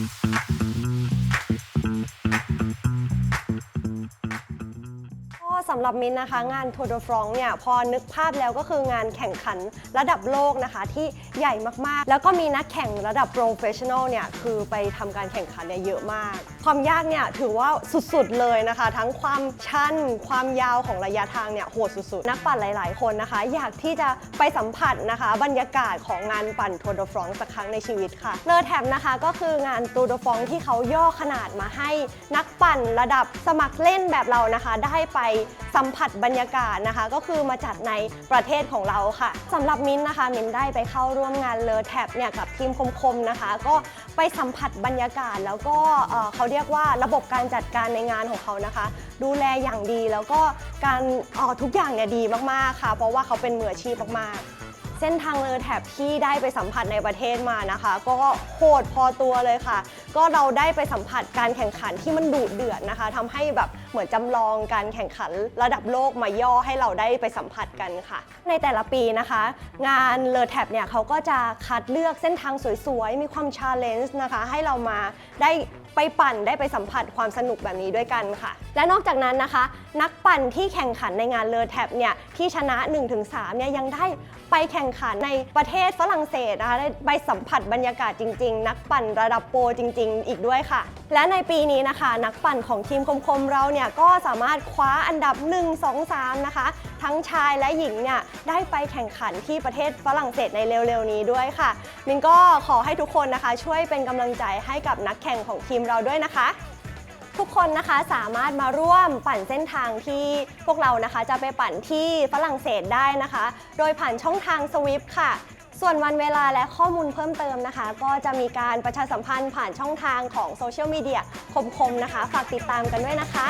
mm-hmm. สำหรับมินนะคะ งาน Tour de France เนี่ยพอนึกภาพแล้วก็คืองานแข่งขันระดับโลกนะคะ ที่ใหญ่มากๆ แล้วก็มีนักแข่งระดับ professional เนี่ยคือไปทำการแข่งขันเนี่ยเยอะมาก ความยากเนี่ยถือว่าสุดๆเลยนะคะ ทั้งความชันความยาวของระยะทางเนี่ยโหดสุดๆ นักปั่นหลายๆ คนนะคะ อยากที่จะไปสัมผัสนะคะ บรรยากาศของงานปั่น Tour de France สักครั้งในชีวิตค่ะเลอแท็บนะคะก็คืองาน Tour de France ที่เขาย่อขนาดมาให้นักปั่นระดับสมัครเล่นแบบเรานะคะ ได้ไปสัมผัสบรรยากาศนะคะ ก็คือมาจัดในประเทศของเราค่ะสำหรับมิ้นท์นะคะ มิ้นได้ไปเข้าร่วมงานเลอแท็บเนี่ยกับทีมคมๆนะคะ ก็ไปสัมผัสบรรยากาศ แล้วก็เขาเรียกว่าระบบการจัดการในงานของเขานะคะ ดูแลอย่างดีแล้วก็การออทุกอย่างเนี่ยดีมากๆค่ะ เพราะว่าเขาเป็นมืออาชีพมากๆ เส้นทางเลอแถบที่ได้ไปสัมผัสในประเทศมานะคะ ก็โหดพอตัวเลยค่ะ ก็เราได้ไปสัมผัสการแข่งขันที่มันดุเดือดนะคะทำให้แบบเหมือนจำลองการแข่งขันระดับโลกมาย่อให้เราได้ไปสัมผัสกันค่ะ ในแต่ละปีนะคะ งานเลอแท็บเนี่ยเขาก็จะคัดเลือกเส้นทางสวยๆ มีความชาเลนจ์นะคะ ให้เรามาได้ ไปปั่นได้ไปสัมผัสความสนุกแบบนี้ด้วยกันค่ะ และนอกจากนั้นนะคะ นักปั่นที่แข่งขันในงานเลอแท็บเนี่ยที่ชนะ 1-3เนี่ยยังได้ไปแข่งขันในประเทศฝรั่งเศสนะคะได้ไปสัมผัสบรรยากาศจริง ๆ นักปั่นระดับโปรจริง ๆ อีกด้วยค่ะ และในปีนี้นะคะ นักปั่นของทีมคมๆเราเนี่ยก็สามารถคว้าอันดับ 1 2 3 นะคะ ทั้งชายและหญิงเนี่ยได้ไปแข่งขันที่ประเทศฝรั่งเศสในเร็วๆนี้ด้วยค่ะมินก็ขอให้ทุกคนนะคะ ช่วยเป็นกำลังใจให้กับนักแข่งของทีมมเราด้วยนะคะ ทุกคนนะคะสามารถมาร่วมปั่นเส้นทางที่พวกเรานะคะ จะไปปั่นที่ฝรั่งเศสได้นะคะ โดยผ่านช่องทางสวิฟค่ะส่วนวันเวลาและข้อมูลเพิ่มเติมนะคะ ก็จะมีการประชาสัมพันธ์ผ่านช่องทางของโซเชียลมีเดียคมๆนะคะ ฝากติดตามกันด้วยนะคะ